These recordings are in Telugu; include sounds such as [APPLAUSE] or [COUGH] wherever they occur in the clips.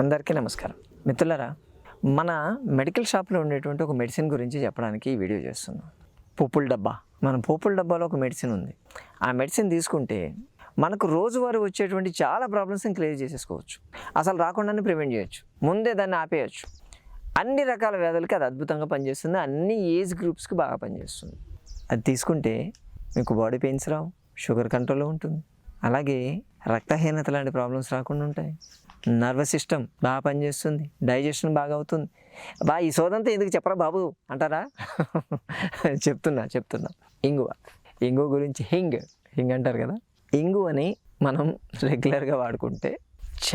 అందరికీ నమస్కారం. మిత్రులారా మన మెడికల్ షాప్లో ఉండేటువంటి ఒక మెడిసిన్ గురించి చెప్పడానికి ఈ వీడియో చేస్తున్నాం. పోపుల డబ్బా. మన పోపుల డబ్బాలో ఒక మెడిసిన్ ఉంది. ఆ మెడిసిన్ తీసుకుంటే మనకు రోజువారీ వచ్చేటువంటి చాలా ప్రాబ్లమ్స్ని క్లియర్ చేసేసుకోవచ్చు. అసలు రాకుండానే ప్రివెంట్ చేయొచ్చు. ముందే దాన్ని ఆపేయచ్చు. అన్ని రకాల వ్యాధులకి అది అద్భుతంగా పనిచేస్తుంది. అన్ని ఏజ్ గ్రూప్స్కి బాగా పనిచేస్తుంది. అది తీసుకుంటే మీకు బాడీ పెయిన్స్ రావు షుగర్ కంట్రోల్లో ఉంటుంది. అలాగే రక్తహీనత లాంటి ప్రాబ్లమ్స్ రాకుండా ఉంటాయి. నర్వస్ సిస్టమ్ బాగా పనిచేస్తుంది. డైజెషన్ బాగా అవుతుంది. బా ఈ సోదంతా ఎందుకు చెప్పరా బాబు? అంటారా? [LAUGHS] చెప్తున్నా చెప్తున్నా. ఇంగువ. ఇంగువ గురించి హింగ్. హింగ్ అంటారు కదా? ఇంగువని మనం రెగ్యులర్గా వాడుకుంటే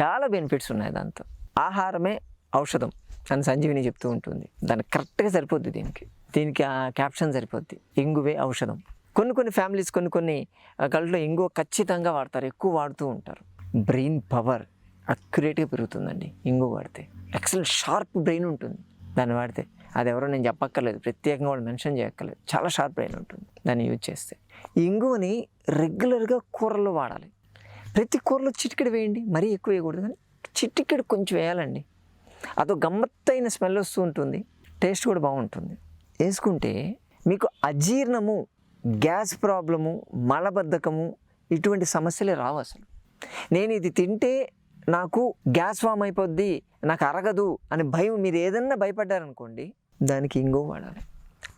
చాలా బెనిఫిట్స్ ఉన్నాయి దాంతో. ఆహారమే ఔషధం అని సంజీవిని చెప్తూ ఉంటుంది. దానికి కరెక్ట్గా సరిపోద్ది దీనికి. దీనికి ఆ క్యాప్షన్ సరిపోద్ది. ఇంగువే ఔషధం. కొన్ని కొన్ని ఫ్యామిలీస్ కొన్ని కొన్ని కళ్ళలో ఇంగువ ఖచ్చితంగా వాడతారు. ఎక్కువ వాడుతూ ఉంటారు. Brain power. అక్యురేట్గా పెరుగుతుందండి. ఇంగు వాడితే. ఎక్సలెంట్ షార్ప్ బ్రెయిన్ ఉంటుంది. దాన్ని వాడితే. అది ఎవరో నేను చెప్పక్కర్లేదు. ప్రత్యేకంగా వాళ్ళు మెన్షన్ చేయక్కర్లేదు. చాలా షార్ప్ బ్రెయిన్ ఉంటుంది దాన్ని యూజ్ చేస్తే. ఈ ఇంగువని రెగ్యులర్గా కూరల్లో వాడాలి. ప్రతి కూరలో చిటికెడు వేయండి. మరీ ఎక్కువ వేయకూడదు కానీ చిటికెడు కొంచెం వేయాలండి. అదో గమ్మత్తైన స్మెల్ వస్తూ ఉంటుంది. టేస్ట్ కూడా బాగుంటుంది. వేసుకుంటే మీకు అజీర్ణము గ్యాస్ ప్రాబ్లము మలబద్ధకము ఇటువంటి సమస్యలే రావు అసలు. నేను ఇది తింటే నాకు గ్యాస్ ఫామ్ అయిపోద్ది నాకు అరగదు అని భయం మీరు ఏదన్నా భయపడ్డారనుకోండి దానికి ఇంగో వాడాలి.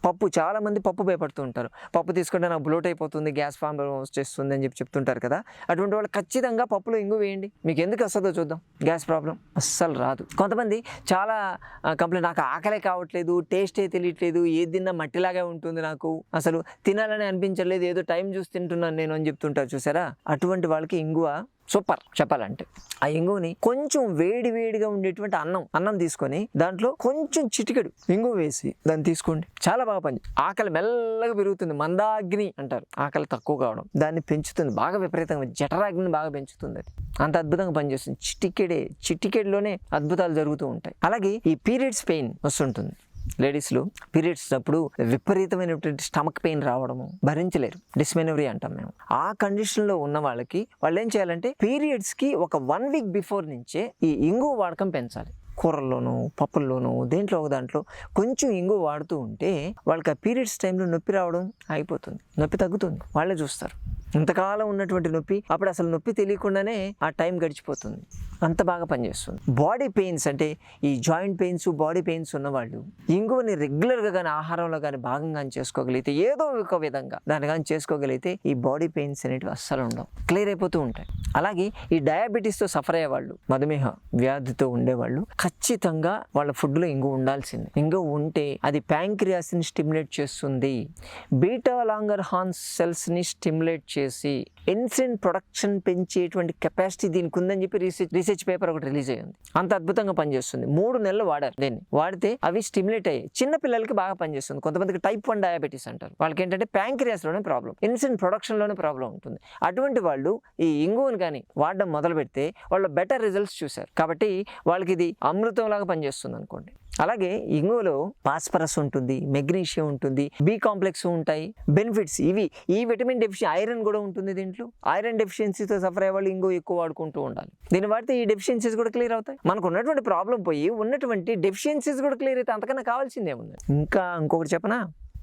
పప్పు చాలామంది పప్పు భయపడుతూ ఉంటారు. పప్పు తీసుకుంటే నాకు బ్లోట్ అయిపోతుంది గ్యాస్ ఫామ్ వచ్చేస్తుంది అని చెప్పి చెప్తుంటారు కదా. అటువంటి వాళ్ళు ఖచ్చితంగా పప్పులో ఇంగు వేయండి. మీకు ఎందుకు వస్తుందో చూద్దాం. గ్యాస్ ప్రాబ్లం అస్సలు రాదు. కొంతమంది చాలా కంప్లైంట్ నాకు ఆకలే కావట్లేదు టేస్టే తెలియట్లేదు ఏది తిన్నా మట్టిలాగే ఉంటుంది నాకు. అసలు తినాలని అనిపించలేదు ఏదో టైం చూసి తింటున్నాను నేను అని చెప్తుంటారు చూసారా? అటువంటి వాళ్ళకి ఇంగువ సూపర్ చెప్పాలంటే. ఆ ఇంగువని కొంచెం వేడి వేడిగా ఉండేటువంటి అన్నం అన్నం తీసుకొని దాంట్లో కొంచెం చిటికెడు ఇంగు వేసి దాన్ని తీసుకోండి. చాలా బాగా పని. ఆకలి మెల్లగా పెరుగుతుంది. మందాగ్ని అంటారు. ఆకలి తక్కువ కావడం దాన్ని పెంచుతుంది. బాగా విపరీతంగా జఠరాగ్ని బాగా పెంచుతుంది అది. అంత అద్భుతంగా పనిచేస్తుంది. చిటికెడే చిటికెడ్లోనే అద్భుతాలు జరుగుతూ ఉంటాయి. అలాగే ఈ పీరియడ్స్ పెయిన్ వస్తుంటుంది. లేడీస్లో పీరియడ్స్ అప్పుడు విపరీతమైనటువంటి స్టమక్ పెయిన్ రావడము భరించలేరు. డిస్మెనవరీ అంటాం మేము. ఆ కండిషన్లో ఉన్న వాళ్ళకి వాళ్ళు ఏం చేయాలంటే పీరియడ్స్కి ఒక వన్ వీక్ బిఫోర్ నుంచే ఈ ఇంగు వాడకం పెంచాలి. కూరల్లోనూ పప్పుల్లోనూ దేంట్లో ఒక దాంట్లో కొంచెం ఇంగు వాడుతూ ఉంటే వాళ్ళకి ఆ పీరియడ్స్ టైంలో నొప్పి రావడం అయిపోతుంది నొప్పి తగ్గుతుంది. వాళ్ళే చూస్తారు. ఇంతకాలం ఉన్నటువంటి నొప్పి అప్పుడు అసలు నొప్పి తెలియకుండానే ఆ టైం గడిచిపోతుంది. అంత బాగా పనిచేస్తుంది. బాడీ పెయిన్స్ అంటే ఈ జాయింట్ పెయిన్స్ బాడీ పెయిన్స్ ఉన్నవాళ్ళు ఇంగువని రెగ్యులర్గా కానీ ఆహారంలో కానీ భాగంగా చేసుకోగలిగితే ఏదో ఒక విధంగా దాన్ని కానీ చేసుకోగలిగితే ఈ బాడీ పెయిన్స్ అనేటివి అస్సలు ఉండవు. క్లియర్ అయిపోతూ ఉంటాయి. అలాగే ఈ డయాబెటీస్తో సఫర్ అయ్యేవాళ్ళు మధుమేహ వ్యాధితో ఉండేవాళ్ళు ఖచ్చితంగా వాళ్ళ ఫుడ్లో ఇంగు ఉండాల్సింది. ఇంగు ఉంటే అది ప్యాంక్రియాస్ని స్టిమ్యులేట్ చేస్తుంది. బీటా లాంగర్ హార్న్ సెల్స్ని స్టిమ్యులేట్ చేసి ఇన్సిన్ ప్రొడక్షన్ పెంచేటువంటి కెపాసిటీ దీనికి ఉందని చెప్పి రీసెర్చ్ రీసెర్చ్ పేపర్ ఒకటి రిలీజ్ అయ్యింది. అంత అద్భుతంగా పనిచేస్తుంది. మూడు నెలలు వాడారు దీన్ని. వాడితే అవి స్టిమ్యులేట్ అయ్యాయి. చిన్న పిల్లలకి బాగా పనిచేస్తుంది. కొంతమందికి టైప్ వన్ డయాబెటీస్ అంటారు. వాళ్ళకి ఏంటంటే ప్యాంక్రియాస్లోనే ప్రాబ్లం ఇన్సులిన్ ప్రొడక్షన్లోనే ప్రాబ్లం ఉంటుంది. అటువంటి వాళ్ళు ఈ ఇంగువను కానీ వాడడం మొదలు పెడితే వాళ్ళు బెటర్ రిజల్ట్స్ చూశారు. కాబట్టి వాళ్ళకి ఇది అమృతం లాగా పనిచేస్తుంది అనుకోండి అలాగే ఇంగువలో ఫాస్ఫరస్ ఉంటుంది మెగ్నీషియం ఉంటుంది బి కాంప్లెక్స్ ఉంటాయి బెనిఫిట్స్ ఇవి. ఈ విటమిన్ డెఫిషి ఐరన్ కూడా ఉంటుంది దీంట్లో. ఐరన్ డెఫిషియన్సీతో సఫర్ అయ్యే వాళ్ళు ఇంగువ ఎక్కువ వాడుకుంటూ ఉండాలి. దీన్ని వాడితే ఈ డెఫిషియన్సీస్ కూడా క్లియర్ అవుతాయి. మనకు ఉన్నటువంటి ప్రాబ్లం పోయి ఉన్నటువంటి డెఫిషియన్సీస్ కూడా క్లియర్ అయితే అంతకన్నా కావాల్సిందే ఉంది ఇంకా ఇంకొకటి చెప్పనా?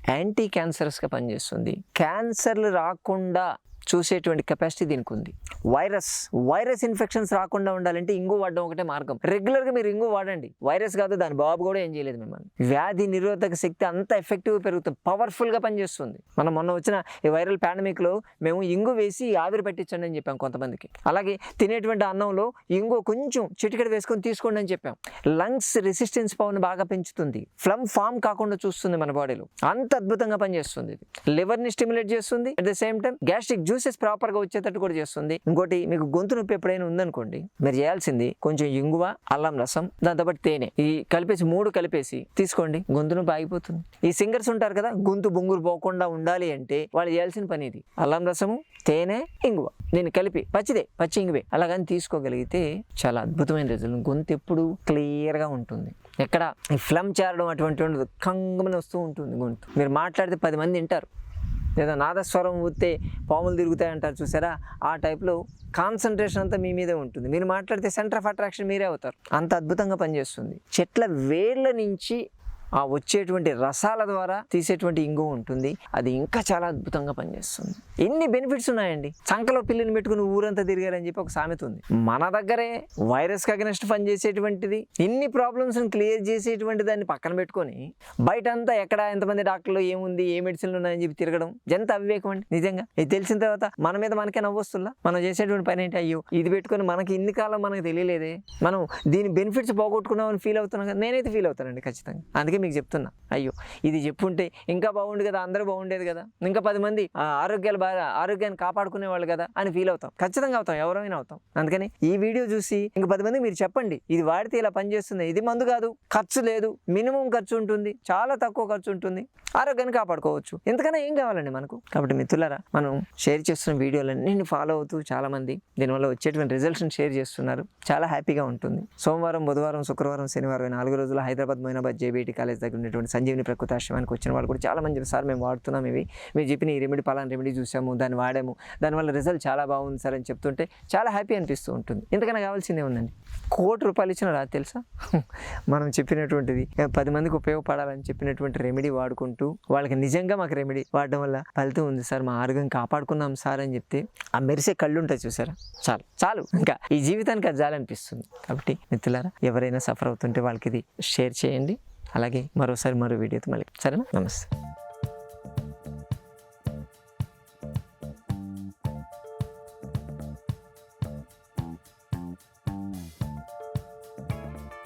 యాంటీ క్యాన్సరస్గా పనిచేస్తుంది. క్యాన్సర్లు రాకుండా చూసేటువంటి కెపాసిటీ దీనికి ఉంది వైరస్ వైరస్ ఇన్ఫెక్షన్స్ రాకుండా ఉండాలంటే ఇంగు వాడడం ఒకటే మార్గం. రెగ్యులర్గా మీరు ఇంగు వాడండి. వైరస్ కాదు దాని బాబు కూడా ఏం చేయలేదు మిమ్మల్ని. వ్యాధి నిరోధక శక్తి అంత ఎఫెక్టివ్గా పెరుగుతుంది. పవర్ఫుల్గా పనిచేస్తుంది. మనం మొన్న వచ్చిన ఈ వైరల్ పాండమిక్లో మేము ఇంగు వేసి ఆవిరి పెట్టించండి అని చెప్పాం కొంతమందికి. అలాగే తినేటువంటి అన్నంలో ఇంగు కొంచెం చిటికెడ వేసుకొని తీసుకోండి అని చెప్పాం. లంగ్స్ రెసిస్టెన్స్ పవర్ని బాగా పెంచుతుంది. ఫ్లమ్ ఫామ్ కాకుండా చూస్తుంది మన బాడీలో అంత అద్భుతంగా పనిచేస్తుంది ఇది. లివర్ని స్టిమ్యులేట్ చేస్తుంది. At the same time gastric juices ప్రాపర్గా వచ్చేటట్టు కూడా చేస్తుంది. ఇంకోటి మీకు గొంతు నొప్పి ఎప్పుడైనా ఉందనుకోండి మీరు చేయాల్సింది కొంచెం ఇంగువ అల్లం రసం దాంతోపాటు తేనె. ఈ కలిపేసి మూడు కలిపేసి తీసుకోండి గొంతు నొప్పి ఆగిపోతుంది. ఈ సింగర్స్ ఉంటారు కదా గొంతు బొంగురు పోకుండా ఉండాలి అంటే వాళ్ళు చేయాల్సిన పని ఇది. అల్లం రసము తేనె ఇంగువ. దీన్ని కలిపి పచ్చిదే పచ్చి ఇంగువే. అలాగని తీసుకోగలిగితే చాలా అద్భుతమైన రిజల్ట్. గొంతు ఎప్పుడు క్లియర్గా ఉంటుంది. ఎక్కడ ఈ ఫ్లమ్ చేరడం అటువంటి ఉండదు కంగమని వస్తూ ఉంటుంది గొంతు. మీరు మాట్లాడితే పది మంది వింటారు. లేదా నాదస్వరం ఊతే పాములు తిరుగుతాయంటారు చూసారా? ఆ టైప్లో కాన్సన్ట్రేషన్ అంతా మీ మీదే ఉంటుంది. మీరు మాట్లాడితే సెంటర్ ఆఫ్ అట్రాక్షన్ మీరే అవుతారు. అంత అద్భుతంగా పనిచేస్తుంది. చెట్ల వేళ్ళ నుంచి ఆ వచ్చేటువంటి రసాల ద్వారా తీసేటువంటి ఇంగు ఉంటుంది. అది ఇంకా చాలా అద్భుతంగా పనిచేస్తుంది. ఎన్ని బెనిఫిట్స్ ఉన్నాయండి? చంకలో పిల్లిని పెట్టుకుని ఊరంతా తిరిగారని చెప్పి ఒక సామెత ఉంది. మన దగ్గరే వైరస్ అగనెస్ట్ పనిచేసేటువంటిది ఇన్ని ప్రాబ్లమ్స్ని క్లియర్ చేసేటువంటి దాన్ని పక్కన పెట్టుకొని బయట అంతా ఎక్కడ ఎంతమంది డాక్టర్లు ఏముంది ఏ మెడిసిన్లు ఉన్నాయని చెప్పి తిరగడం ఎంత అవివేకం అండి? నిజంగా. ఇది తెలిసిన తర్వాత మన మీద మనకే నవ్వొస్తుందా మనం చేసేటువంటి పని ఏంటి? అయ్యో ఇది పెట్టుకొని మనకి ఇన్ని కాలం మనకు తెలియలేదే. మనం దీని బెనిఫిట్స్ పోగొట్టుకున్నామని ఫీల్ అవుతున్నాం కదా. నేనైతే ఫీల్ అవుతానండి ఖచ్చితంగా. అందుకే మీకు చెప్తున్నా. అయ్యో ఇది చెప్పుంటే ఇంకా బాగుండు కదా అందరూ బాగుండేది కదా. ఇంకా పది మంది ఆ, ఆరోగ్యాలు బాగా ఆరోగ్యాన్ని కాపాడుకునే వాళ్ళు కదా అని ఫీల్ అవుతాం. ఖచ్చితంగా అవుతాం ఎవరైనా అవుతాం. అందుకని ఈ వీడియో చూసి ఇంకా పది మంది మీరు చెప్పండి ఇది వాడితే ఇలా పనిచేస్తుంది ఇది మందు కాదు ఖర్చు లేదు మినిమం ఖర్చు ఉంటుంది చాలా తక్కువ ఖర్చు ఉంటుంది ఆరోగ్యాన్ని కాపాడుకోవచ్చు. ఎంతకన్నా ఏం కావాలండి మనకు? కాబట్టి మిత్రులారా మనం షేర్ చేస్తున్న వీడియోలన్నీ ఫాలో అవుతూ చాలా మంది దీనివల్ల వచ్చేటువంటి రిజల్ట్స్ని షేర్ చేస్తున్నారు. చాలా హ్యాపీగా ఉంటుంది. సోమవారం బుధవారం శుక్రవారం శనివారం నాలుగు రోజులు హైదరాబాద్ మొయినాబాద్ జేబీటీ కాలేజ్ దగ్గర ఉన్నటువంటి సంజీవిని ప్రకృతి ఆశ్రమానికి వచ్చిన వాళ్ళు కూడా చాలా మంది సార్ మేము వాడుతున్నాం ఇవి. మీరు చెప్పిన ఈ రెమెడీ పలానా రెమెడీ చూసాము దాన్ని వాడాము. దానివల్ల రిజల్ట్ చాలా బాగుంది సార్ అని చెప్తుంటే చాలా హ్యాపీ అనిపిస్తూ ఉంటుంది. ఎందుకన్నా కావాల్సిందే ఉందండి కోటి రూపాయలు ఇచ్చిన రాదు తెలుసా? [LAUGHS] మనం చెప్పినటువంటిది పది మందికి ఉపయోగపడాలని చెప్పినటువంటి రెమెడీ వాడుకుంటూ వాళ్ళకి నిజంగా మాకు రెమెడీ వాడడం వల్ల ఫలితం ఉంది సార్. మా ఆరోగ్యం కాపాడుకున్నాం సార్ అని చెప్తే ఆ మెరిసే కళ్ళు ఉంటాయి చూసారా? చాలు చాలు. ఇంకా ఈ జీవితానికి అది చాలనిపిస్తుంది. కాబట్టి మిత్రులారా ఎవరైనా సఫర్ అవుతుంటే వాళ్ళకి ఇది షేర్ చేయండి. అలాగే మరోసారి మరో వీడియోతో మళ్ళీ సరేనా? నమస్తే.